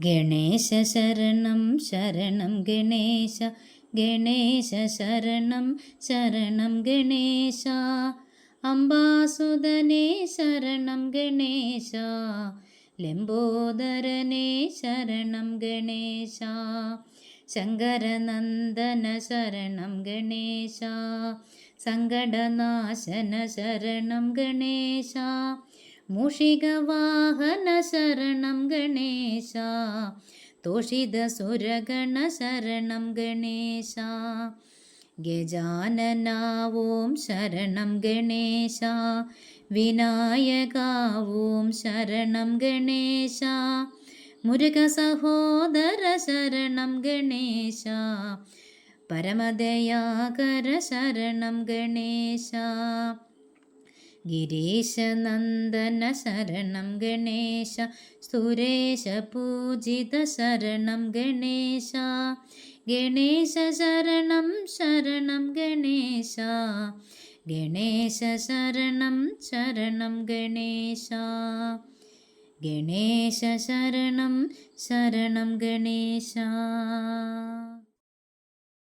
ഗണേശ ശരണം ശരണം ഗണേശ ഗണേശ ശരണം ശരണം ഗണേശ. അംബാസുതനേ ശരണം ഗണേശ ലംബോദരനേ ശരണം ഗണേശ. ശങ്കരനന്ദന ശരണം ഗണേശ സങ്കടനാശന ശരണം ഗണേശ. മൂഷികവാഹന ശരണം ഗണേശ. തോഷിതസുരഗണ ശരണം ഗണേശ. ഗജാനന ഓം ശരണം ഗണേശ. വിനായക ഓം ശരണം ഗണേശ. മുരുകസഹോദര ശരണം ഗണേശ. പരമദയാകര ശരണം ഗണേശ. ഗിരീശനന്ദന ശരണം ഗണേശ സുരേശ പൂജിത ശരണം ഗണേശ ഗണേശ ശരണം ശരണം ഗണേശ ഗണേശ ശരണം ശരണം ഗണേശ ഗണേശ ശരണം ശരണം ഗണേശ.